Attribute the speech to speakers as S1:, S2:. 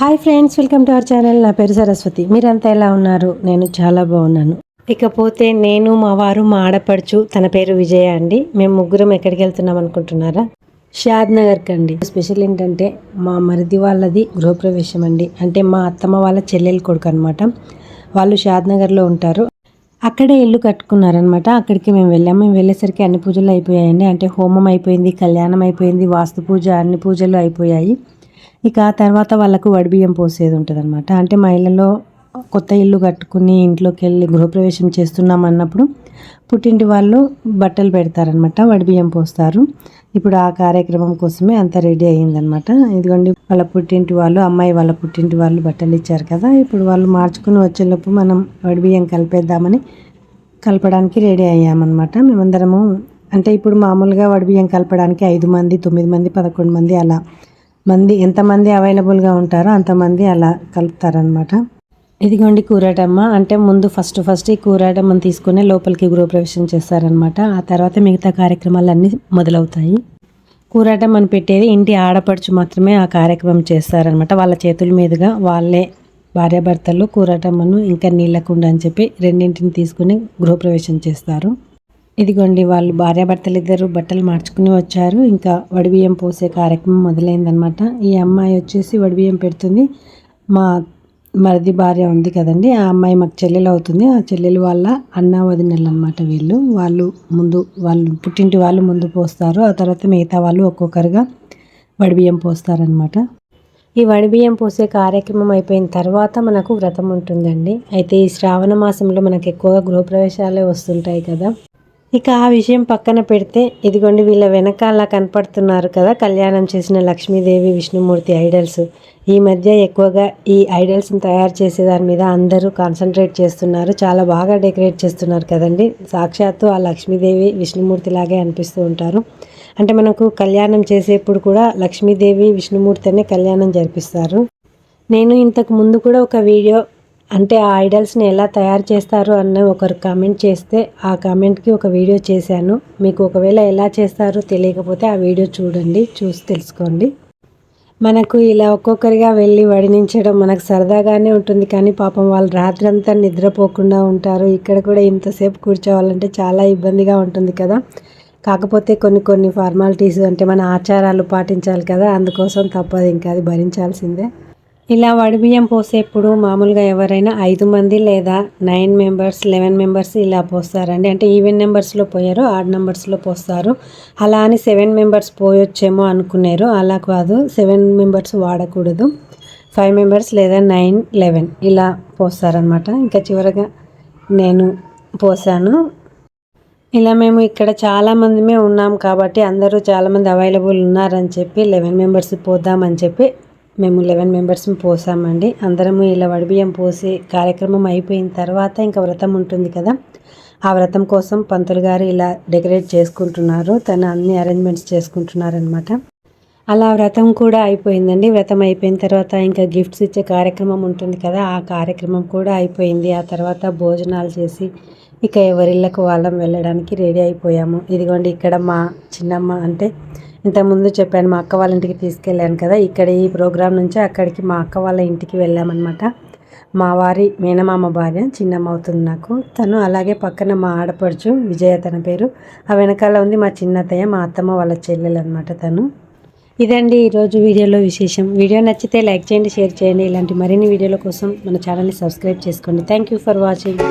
S1: Hi friends welcome to our channel నా పేరు సరస్వతి. మీరంతా ఎలా ఉన్నారు? నేను చాలా బాగున్నాను. ఇకపోతే నేను మా వారు మా ఆడపడుచు తన పేరు విజయ అండి. మేము ముగ్గురం ఎక్కడికి వెళ్తున్నాం అనుకుంటున్నారా? షాద్ నగర్కి అండి స్పెషల్ ఏంటంటే మా మరిది వాళ్ళది గృహప్రవేశం అండి. అంటే మా అత్తమ్మ వాళ్ళ చెల్లెలు కొడుకు అనమాట వాళ్ళు షాద్ నగర్లో ఉంటారు. అక్కడే ఇల్లు కట్టుకున్నారనమాట అక్కడికి మేము వెళ్ళాము మేము వెళ్ళేసరికి అన్ని పూజలు అయిపోయాయండి. అంటే హోమం అయిపోయింది కళ్యాణం అయిపోయింది వాస్తు పూజ అన్ని పూజలు అయిపోయాయి. ఇక ఆ తర్వాత వాళ్ళకు వడిబియ్యం పోసేది ఉంటుంది అనమాట అంటే మా ఇళ్ళలో కొత్త ఇల్లు కట్టుకుని ఇంట్లోకి వెళ్ళి గృహప్రవేశం చేస్తున్నాం అన్నప్పుడు పుట్టింటి వాళ్ళు బట్టలు పెడతారనమాట వడిబియ్యం పోస్తారు. ఇప్పుడు ఆ కార్యక్రమం కోసమే అంత రెడీ అయ్యిందనమాట ఇదిగోండి వాళ్ళ పుట్టింటి వాళ్ళు అమ్మాయి వాళ్ళ పుట్టింటి వాళ్ళు బట్టలు ఇచ్చారు కదా ఇప్పుడు వాళ్ళు మార్చుకుని వచ్చేలోపు మనం వడిబియ్యం కలిపేద్దామని కలపడానికి రెడీ అయ్యామన్నమాట. మేమందరము అంటే ఇప్పుడు మామూలుగా వడిబియ్యం కలపడానికి ఐదు మంది తొమ్మిది మంది పదకొండు మంది అలా మంది ఎంతమంది అవైలబుల్గా ఉంటారో అంతమంది అలా కలుపుతారనమాట ఇదిగోండి కూరాటమ్మ. అంటే ముందు ఫస్ట్ ఫస్ట్ ఈ కూరాటమ్మని తీసుకుని లోపలికి గృహప్రవేశం చేస్తారనమాట ఆ తర్వాత మిగతా కార్యక్రమాలన్నీ మొదలవుతాయి. కూరాటమ్మని పెట్టేది ఇంటి ఆడపడుచు మాత్రమే ఆ కార్యక్రమం చేస్తారనమాట వాళ్ళ చేతుల మీదుగా వాళ్ళే భార్యాభర్తలు కూరాటమ్మను ఇంకా నీళ్ళకుండ అని చెప్పి రెండింటిని తీసుకుని గృహప్రవేశం చేస్తారు. ఇదిగోండి వాళ్ళు భార్యాభర్తలు ఇద్దరు బట్టలు మార్చుకుని వచ్చారు. ఇంకా వడిబియ్యం పోసే కార్యక్రమం మొదలైందనమాట ఈ అమ్మాయి వచ్చేసి వడిబియ్యం పెడుతుంది. మా మరిది భార్య ఉంది కదండి ఆ అమ్మాయి మాకు చెల్లెలు అవుతుంది. ఆ చెల్లెలు వాళ్ళ అన్న వదినలు అనమాట వీళ్ళు. వాళ్ళు ముందు వాళ్ళు పుట్టింటి వాళ్ళు ముందు పోస్తారు. ఆ తర్వాత మిగతా వాళ్ళు ఒక్కొక్కరుగా వడిబియ్యం పోస్తారనమాట ఈ వడిబియ్యం పోసే కార్యక్రమం అయిపోయిన తర్వాత మనకు వ్రతం ఉంటుందండి. అయితే ఈ శ్రావణ మాసంలో మనకు ఎక్కువగా గృహప్రవేశాలే వస్తుంటాయి కదా. ఇక ఆ విషయం పక్కన పెడితే ఇదిగోండి వీళ్ళ వెనకాల కనపడుతున్నారు కదా కళ్యాణం చేసిన లక్ష్మీదేవి విష్ణుమూర్తి ఐడల్స్. ఈ మధ్య ఎక్కువగా ఈ ఐడల్స్ని తయారు చేసే దాని మీద అందరూ కాన్సన్ట్రేట్ చేస్తున్నారు. చాలా బాగా డెకరేట్ చేస్తున్నారు కదండి. సాక్షాత్తు ఆ లక్ష్మీదేవి విష్ణుమూర్తి లాగే అనిపిస్తూ ఉంటారు. అంటే మనకు కళ్యాణం చేసేప్పుడు కూడా లక్ష్మీదేవి విష్ణుమూర్తి అనే కళ్యాణం జరిపిస్తారు. నేను ఇంతకు ముందు కూడా ఒక వీడియో అంటే ఆ ఐడల్స్ని ఎలా తయారు చేస్తారు అన్న ఒకరు కామెంట్ చేస్తే ఆ కామెంట్కి ఒక వీడియో చేశాను. మీకు ఒకవేళ ఎలా చేస్తారో తెలియకపోతే ఆ వీడియో చూడండి చూసి తెలుసుకోండి. మనకు ఇలా ఒక్కొక్కరిగా వెళ్ళి వడినించడం మనకు సరదాగానే ఉంటుంది. కానీ పాపం వాళ్ళు రాత్రంతా నిద్రపోకుండా ఉంటారు. ఇక్కడ కూడా ఇంతసేపు కూర్చోవాలంటే చాలా ఇబ్బందిగా ఉంటుంది కదా. కాకపోతే కొన్ని కొన్ని ఫార్మాలిటీస్ అంటే మన ఆచారాలు పాటించాలి కదా. అందుకోసం తప్పదు ఇంకా అది భరించాల్సిందే. ఇలా వడిబియ్యం పోసేప్పుడు మామూలుగా ఎవరైనా ఐదు మంది లేదా నైన్ మెంబర్స్ లెవెన్ మెంబర్స్ ఇలా పోస్తారండి. అంటే ఈవెన్ నెంబర్స్లో పోయారు ఆడ్ నెంబర్స్లో పోస్తారు. అలా అని సెవెన్ మెంబర్స్ పోయొచ్చేమో అనుకున్నారు. అలా కాదు సెవెన్ మెంబర్స్ వాడకూడదు. ఫైవ్ మెంబర్స్ లేదా నైన్ లెవెన్ ఇలా పోస్తారనమాట ఇంకా చివరగా నేను పోసాను. ఇలా మేము ఇక్కడ చాలామందిమే ఉన్నాం కాబట్టి అందరూ చాలామంది అవైలబుల్ ఉన్నారని చెప్పి లెవెన్ మెంబర్స్ పోద్దామని చెప్పి మేము లెవెన్ మెంబర్స్ పోసామండి. అందరము ఇలా వడిబియ్యం పోసి కార్యక్రమం అయిపోయిన తర్వాత ఇంకా వ్రతం ఉంటుంది కదా. ఆ వ్రతం కోసం పంతులు గారు ఇలా డెకరేట్ చేసుకుంటున్నారు. తను అన్ని అరేంజ్మెంట్స్ చేసుకుంటున్నారనమాట అలా వ్రతం కూడా అయిపోయిందండి. వ్రతం అయిపోయిన తర్వాత ఇంకా గిఫ్ట్స్ ఇచ్చే కార్యక్రమం ఉంటుంది కదా. ఆ కార్యక్రమం కూడా అయిపోయింది. ఆ తర్వాత భోజనాలు చేసి ఇక ఎవరిళ్ళకు వాళ్ళం వెళ్ళడానికి రెడీ అయిపోయాము. ఇదిగోండి ఇక్కడ మా చిన్నమ్మ అంటే ఇంతకుముందు చెప్పాను మా అక్క వాళ్ళ ఇంటికి తీసుకెళ్ళాను కదా ఇక్కడ ఈ ప్రోగ్రాం నుంచి అక్కడికి మా అక్క వాళ్ళ ఇంటికి వెళ్ళామన్నమాట. మా వారి మేనమామ భార్య చిన్నమ్మ అవుతుంది నాకు. తను అలాగే పక్కన మా ఆడపడుచు విజయ తన పేరు. ఆ వెనకాల ఉంది మా చిన్నతయ్య మా అత్తమ్మ వాళ్ళ చెల్లెలు అనమాట తను. ఇదండి ఈరోజు వీడియోలో విశేషం. వీడియో నచ్చితే లైక్ చేయండి షేర్ చేయండి. ఇలాంటి మరిన్ని వీడియోల కోసం మన ఛానల్ని సబ్స్క్రైబ్ చేసుకోండి. Thank you for watching